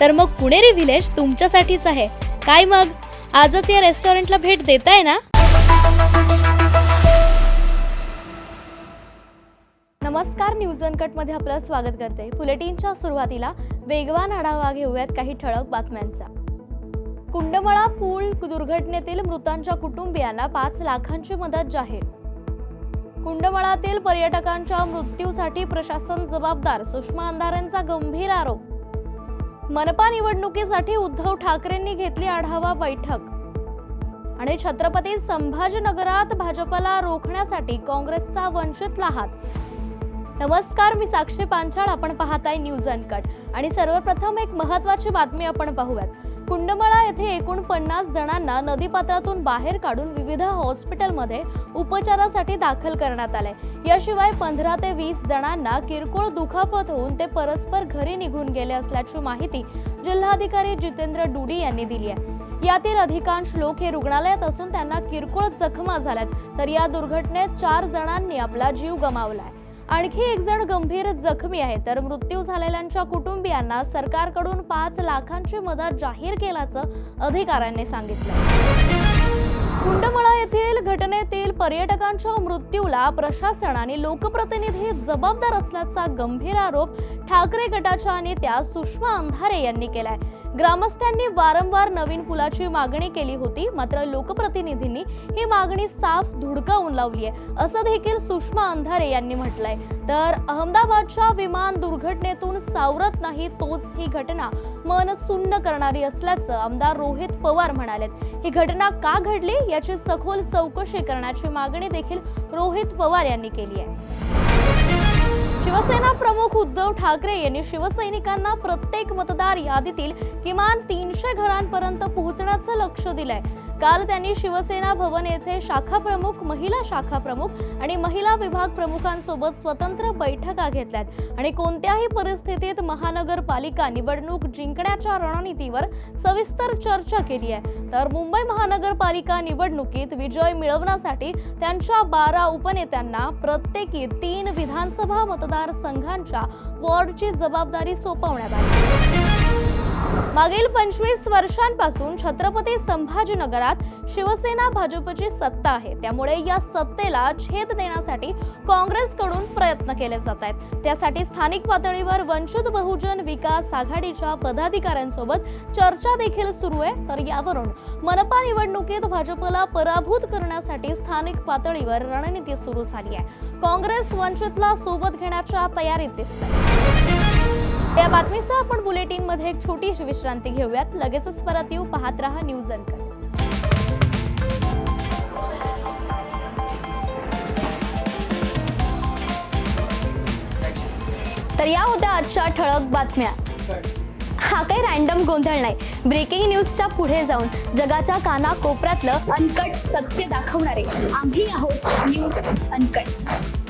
तर मग पुणेरी व्हिलेज तुमच्यासाठीच आहे. काय मग? आजच या रेस्टॉरंटला भेट देताय ना? नमस्कार न्यूजमध्ये आपलं स्वागत करते. बुलेटिनच्या सुरुवातीला वेगवान आढावा घेऊयात काही ठळक बातम्यांचा. कुंडमळा पूल दुर्घटनेतील मृतांच्या कुटुंबियांना पाच लाखांची मदत जाहीर. कुंडमळातील पर्यटकांच्या मृत्यूसाठी प्रशासन जबाबदार सुषमा अंधारेंचा गंभीर आरोप. मनपा निवडणुकीसाठी उद्धव ठाकरेंनी घेतली आढावा बैठक. आणि छत्रपती संभाजीनगरात भाजपला रोखण्यासाठी काँग्रेसचा वंचित हात नमस्कार मी साक्षी पांचाळ आपण पाहताय न्यूज अनकट. आणि सर्वप्रथम एक महत्वाची बातमी आपण पाहूयात. कुंडमळा येथे एकूण पन्नास जणांना नदीपात्रातून बाहेर काढून विविध हॉस्पिटलमध्ये उपचारासाठी दाखल करण्यात आले. याशिवाय पंधरा ते वीस जणांना किरकोळ दुखापत होऊन ते परस्पर घरी निघून गेले असल्याची माहिती जिल्हाधिकारी जितेंद्र डुडी यांनी दिली आहे. यातील अधिकांश लोक हे रुग्णालयात असून त्यांना किरकोळ जखमा झाल्यात तर या दुर्घटनेत चार जणांनी आपला जीव गमावलाय आणखी एक जण गंभीर जखमी आहे. तर मृत्यू झालेल्यांच्या कुटुंबियांना सरकारकडून पाच लाखांची मदत जाहीर केल्याचं अधिकाऱ्यांनी सांगितलं. कुंडमळा येथील घटनेतील पर्यटकांच्या मृत्यूला प्रशासन आणि लोकप्रतिनिधी जबाबदार असल्याचा गंभीर आरोप ठाकरे गटाच्या नेत्या सुषमा अंधारे यांनी केलाय. ग्रामस्थांनी वारंवार नवीन पुलाची मागणी केली होती मात्र लोकप्रतिनिधींनी ही मागणी साफ धुडकावून लावली आहे असं देखील सुषमा अंधारे यांनी म्हटलंय. तर अहमदाबादच्या विमान दुर्घटनेतून सावरत नाही तोच ही घटना मन सुन्न करणारी असल्याचं आमदार रोहित पवार म्हणालेत. ही घटना का घडली याची सखोल चौकशी करण्याची मागणी देखील रोहित पवार यांनी केली आहे. शिवसेना प्रमुख उद्धव ठाकरे यांनी शिवसैनिकांना प्रत्येक मतदार यादीतील किमान तीनशे घरांपर्यंत पोहोचण्याचं लक्ष दिलंय. काल त्यांनी शिवसेना भवन येथे शाखा प्रमुख महिला शाखा प्रमुख आणि महिला विभाग प्रमुखांसोबत स्वतंत्र बैठका घेतल्यात. आणि कोणत्याही परिस्थितीत महानगरपालिका निवडणूक जिंकण्याच्या रणनीतीवर सविस्तर चर्चा केली आहे. तर मुंबई महानगरपालिका निवडणुकीत विजय मिळवण्यासाठी त्यांच्या बारा उपनेत्यांना प्रत्येकी तीन विधानसभा मतदारसंघांच्या वॉर्डची जबाबदारी सोपवण्यात आली. मागील पंचवीस वर्षांपासून छत्रपती संभाजीनगरात शिवसेना भाजपची सत्ता आहे. त्यामुळे या सत्तेला छेद देण्यासाठी काँग्रेसकडून प्रयत्न केले जात आहेत. त्यासाठी स्थानिक पातळीवर वंचित बहुजन विकास आघाडीच्या पदाधिकाऱ्यांसोबत चर्चा देखील सुरू आहे. तर यावरून मनपा निवडणुकीत भाजपला पराभूत करण्यासाठी स्थानिक पातळीवर रणनीती सुरू झाली आहे. काँग्रेस वंचितला सोबत घेण्याच्या तयारीत दिसत या बातमीसह आपण बुलेटिनमध्ये एक छोटीशी विश्रांती घेऊयात. लगेचच परत येऊ. पाहत रहा न्यूज अनकट. तर या होत्या आजच्या ठळक बातम्या. हा काही रॅन्डम गोंधळ नाही. ब्रेकिंग न्यूजच्या पुढे जाऊन जगाच्या काना कोपऱ्यातलं अनकट सत्य दाखवणारे आम्ही आहोत न्यूज अनकट.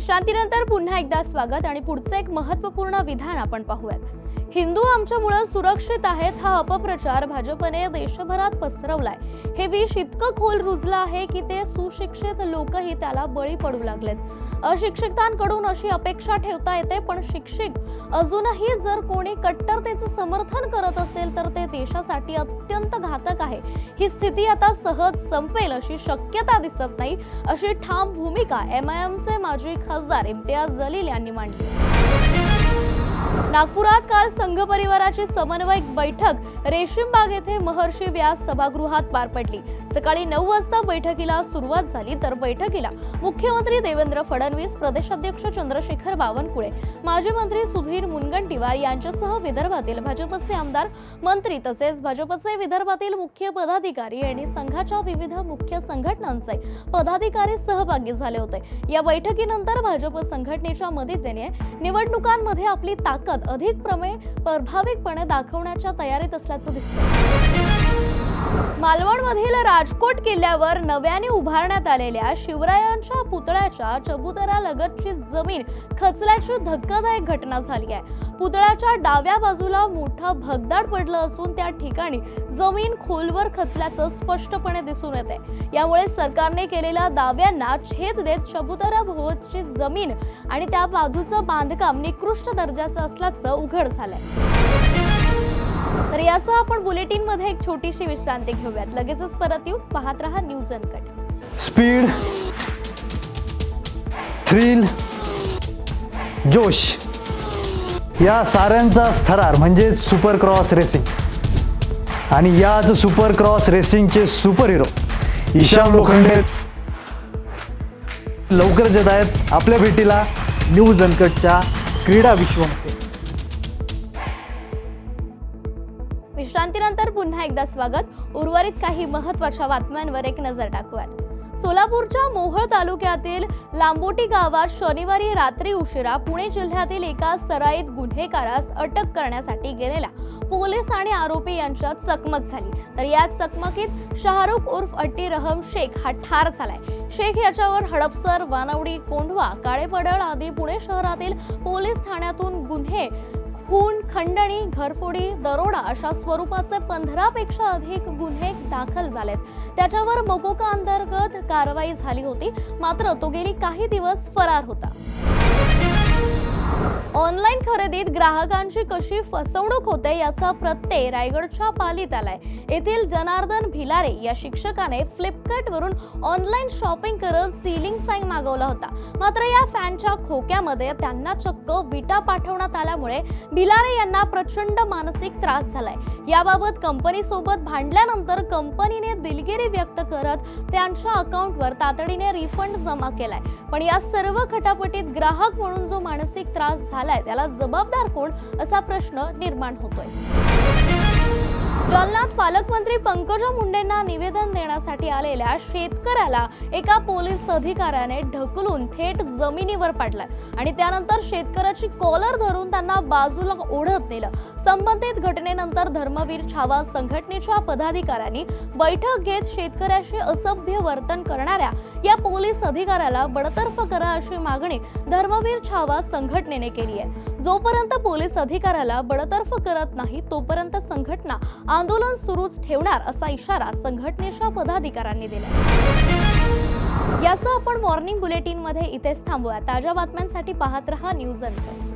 विश्रांतीनंतर पुन्हा एकदा स्वागत आणि पुढचं एक महत्त्वपूर्ण विधान आपण पाहूयात. हिंदू आमच्यामुळं सुरक्षित आहेत हा अपप्रचार भाजपने देशभरात पसरवलाय. हे विष इतकं खोल रुजलं आहे की ते सुशिक्षित लोकही त्याला बळी पडू लागलेत. अशिक्षितांकडून अशी अपेक्षा ठेवता येते पण शिक्षित अजूनही जर कोणी कट्टरतेचं समर्थन करत असेल तर ते देशासाठी अत्यंत घातक आहे. ही स्थिती आता सहज संपेल अशी शक्यता दिसत नाही अशी ठाम भूमिका एम आय एमचे माजी खासदार इम्तियाज जलील यांनी मांडली. नागपुरात काल संघ परिवाराची समन्वयक बैठक रेशीमबाग येथे महर्षी व्यास सभागृहात पार पडली. सकाळी नऊ वाजता बैठकीला सुरुवात झाली तर बैठकीला मुख्यमंत्री देवेंद्र फडणवीस प्रदेशाध्यक्ष चंद्रशेखर बावनकुळे माजी मंत्री सुधीर मुनगंटीवार यांच्यासह विदर्भातील भाजपचे आमदार मंत्री तसेच भाजपचे विदर्भातील मुख्य पदाधिकारी आणि संघाच्या विविध मुख्य संघटनांचे पदाधिकारी सहभागी झाले होते. या बैठकीनंतर भाजप संघटनेच्या मदतीने निवडणुकांमध्ये आपली ताकद अधिक प्रमेय प्रभावीपणे दाखवण्याच्या तयारीत असल्याचं दिसतं मालवणमधील राजकोट किल्ल्यावर नव्याने उभारण्यात आलेल्या शिवरायांच्या पुतळ्याच्या चबुतरा लगतची जमीन खचल्याची धक्कादायक घटना झाली आहे. पुतळ्याच्या डाव्या बाजूला मोठा भगदाड पडलं असून त्या ठिकाणी जमीन खोलवर खचल्याचं स्पष्टपणे दिसून येते. यामुळे सरकारने केलेल्या दाव्यांना छेद देत चबुतरा भोवतची जमीन आणि त्या बाजूचं बांधकाम निकृष्ट दर्जाचं असल्याचं उघड झालंय. तर यासह आपण बुलेटिनमध्ये एक छोटीशी विश्रांती घेऊयात. लगेचच परत येऊ. पाहत रहा न्यूज अनकट. स्पीड थ्रिल जोश. या साऱ्यांचा थरार म्हणजे सुपर क्रॉस रेसिंग. आणि याच सुपर क्रॉस रेसिंगचे सुपर हिरो ईशान लोखंडे. लवकरच येत आहेत आपल्या भेटीला न्यूज अनकटच्या क्रीडा विश्वमध्ये पुन्हा एकदा स्वागत. उर्वरित काही महत्त्वाच्या बातम्यांवर एक नजर टाकूयात. सोलापूरच्या मोहोळ तालुक्यातील लांबोटी गावात शनिवारी रात्री उशिरा पुणे जिल्ह्यातील एका सराईत गुन्हेगारास अटक करण्यासाठी गेलेल्या पोलीस आणि आरोपी यांच्यात चकमक झाली. तर या चकमकीत शाहरुख उर्फ अट्टी रहम शेख हा ठार झालाय. शेख याच्यावर हडपसर वानवडी कोंढवा काळेपडळ आदी पुणे शहरातील पोलीस ठाण्यातून गुन्हे खून खंडणी घरफोडी दरोडा अशा स्वरूपाचे पंधरापेक्षा अधिक गुन्हे दाखल झालेत. त्याच्यावर मोकोका अंतर्गत कारवाई झाली होती. मात्र तो गेली काही दिवस फरार होता. ऑनलाईन खरेदीत ग्राहकांची कशी फसवणूक होते याचा प्रत्यय रायगडच्या पालीत आलाय येथील जनार्दन भिलारे या शिक्षकाने फ्लिपकार्ट वरून ऑनलाईन शॉपिंग करत सीलिंग फॅन मागवला होता. मात्र या फॅनच्या खोक्यामध्ये त्यांना चक्क विटा पाठवण्यात आल्यामुळे भिलारे यांना प्रचंड मानसिक त्रास झालाय. याबाबत कंपनी सोबत भांडल्यानंतर कंपनीने दिलगिरी व्यक्त करत त्यांच्या अकाउंटवर तातडीने रिफंड जमा केलाय. पण या सर्व खटापटीत ग्राहक म्हणून जो मानसिक त्रास झालाय त्याला जबाबदार कोण असा प्रश्न निर्माण होतोय. जालन्यात पालकमंत्री पंकजा मुंडेंना निवेदन देण्यासाठी आलेल्या शेतकऱ्याला एका पोलीस अधिकाऱ्याने ढकलून थेट जमिनीवर पाडलाय. आणि त्यानंतर शेतकऱ्याची कॉलर धरून त्यांना बाजूला ओढत नेलं. संबंधित घटनेनंतर धर्मवीर छावा संघटनेच्या पदाधिकाऱ्यांनी बैठक घेत शेतकऱ्याशी असभ्य वर्तन करणाऱ्या या पोलीस अधिकाऱ्याला बडतर्फ करा अशी मागणी धर्मवीर छावा संघटनेने केली आहे. जोपर्यंत पोलीस अधिकाऱ्याला बडतर्फ करत नाही तोपर्यंत संघटना आंदोलन सुरूच ठेवणार असा इशारा संघटनेच्या पदाधिकाऱ्यांनी दिला याचं आपण मॉर्निंग बुलेटिनमध्ये इथेच थांबूया. ताज्या बातम्यांसाठी पाहत रहा न्यूज अनकट